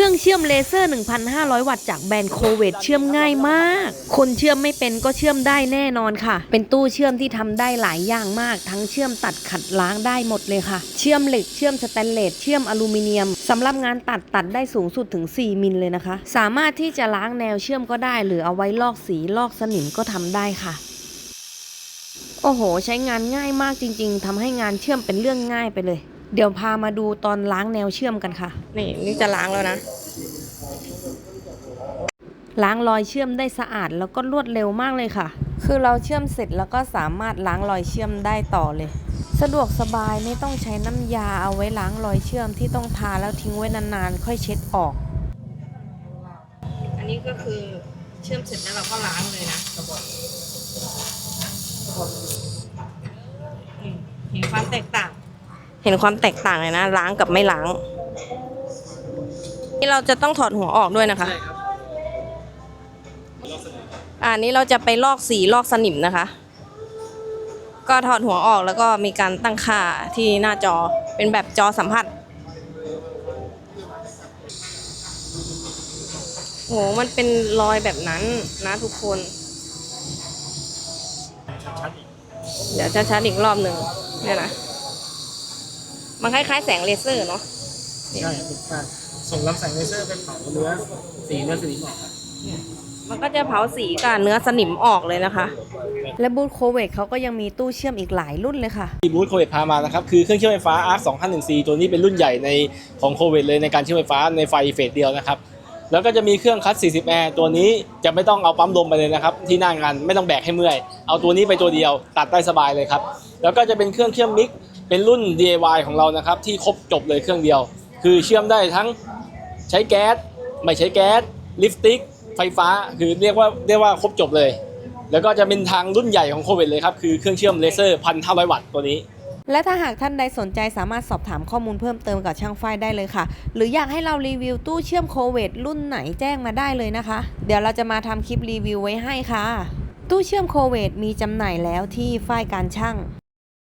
ครื่องเชื่อมเลเซอร์ 1,500 วัตต์จากแบรนด์โคเวตเชื่อมง่ายมาก คนเชื่อมไม่เป็นก็เชื่อมได้แน่นอนค่ะ เป็นตู้เชื่อมที่ทำได้หลายอย่างมาก ทั้งเชื่อมตัดขัดล้างได้หมดเลยค่ะ เชื่อมเหล็กเชื่อมสแตนเลสเชื่อมอลูมิเนียมสำหรับงานตัดตัดได้สูงสุดถึง 4 มิลเลยนะคะ สามารถที่จะล้างแนวเชื่อมก็ได้ หรือเอาไว้ลอกสีลอกสนิมก็ทำได้ค่ะโอ้โห ใช้งานง่ายมากจริง ๆทำให้งานเชื่อมเป็นเรื่องง่ายไปเลย เดี๋ยวพามาดูตอนล้างแนวเชื่อมกันค่ะ นี่นี่จะล้างแล้วนะ ล้างรอยเชื่อมได้สะอาดแล้วก็รวดเร็วมากเลยค่ะ คือเราเชื่อมเสร็จแล้วก็สามารถล้างรอยเชื่อมได้ต่อเลย สะดวกสบายไม่ต้องใช้น้ำยาเอาไว้ล้างรอยเชื่อมที่ต้องทาแล้วทิ้งไว้นานๆ ค่อยเช็ดออก อันนี้ก็คือเชื่อมเสร็จแล้วเราก็ล้างเลยนะนี่เห็นความแตกต่างเห็นความแตกต่างเลยนะ ล้างกับไม่ล้าง นี่เราจะต้องถอดหัวออกด้วยนะคะอ่านี้เราจะไปลอกสีลอกสนิมนะคะ ก็ถอดหัวออกแล้วก็มีการตั้งค่าที่หน้าจอเป็นแบบจอสัมผัสโหมันเป็นรอยแบบนั้นนะทุกคน เดี๋ยวชัดอีกรอบหนึ่งเนี่ยนะ มันคล้ายๆแสงเลเซอร์เนาะใช่ถูกต้องส่งลำแสงเลเซอร์ไปเผาเนื้อสีเนื้อสีหมอกครับมันก็จะเผาสีกับเนื้อสนิมออกเลยนะคะ และบูธโคเวตเขาก็ยังมีตู้เชื่อมอีกหลายรุ่นเลยค่ะที่บูธโควิดพามานะครับคือเครื่องเชื่อมไฟฟ้า ARC 2014ตัวนี้เป็นรุ่นใหญ่ในของโควิดเลยในการเชื่อมไฟฟ้าในไฟเฟสเดียวนะครับแล้วก็จะมีเครื่องคัด 40 แอร์ตัวนี้จะไม่ต้องเอาปั๊มลมไปเลยนะครับ ที่หน้างานไม่ต้องแบกให้เมื่อย เอาตัวนี้ไปตัวเดียวตัดได้สบายเลยครับ แล้วก็จะเป็นเครื่องเชื่อมมิก เป็นรุ่น DIY ของเรานะครับ ที่ครบจบเลยเครื่องเดียว คือเชื่อมได้ทั้งใช้แก๊สไม่ใช้แก๊สลิฟติกไฟฟ้าคือเรียกว่าเรียกว่าครบจบเลย แล้วก็จะเป็นทางรุ่นใหญ่ของโควิดเลยครับ คือเครื่องเชื่อมเลเซอร์1,500วัตต์ตัวนี้ และถ้าหากท่านใดสนใจสามารถสอบถามข้อมูลเพิ่มเติมกับช่างไฟได้เลยค่ะ หรืออยากให้เรารีวิวตู้เชื่อมโคเวตรุ่นไหนแจ้งมาได้เลยนะคะ เดี๋ยวเราจะมาทำคลิปรีวิวไว้ให้ค่ะ ตู้เชื่อมโคเวตมีจำหน่ายแล้วที่ฝ้ายการช่าง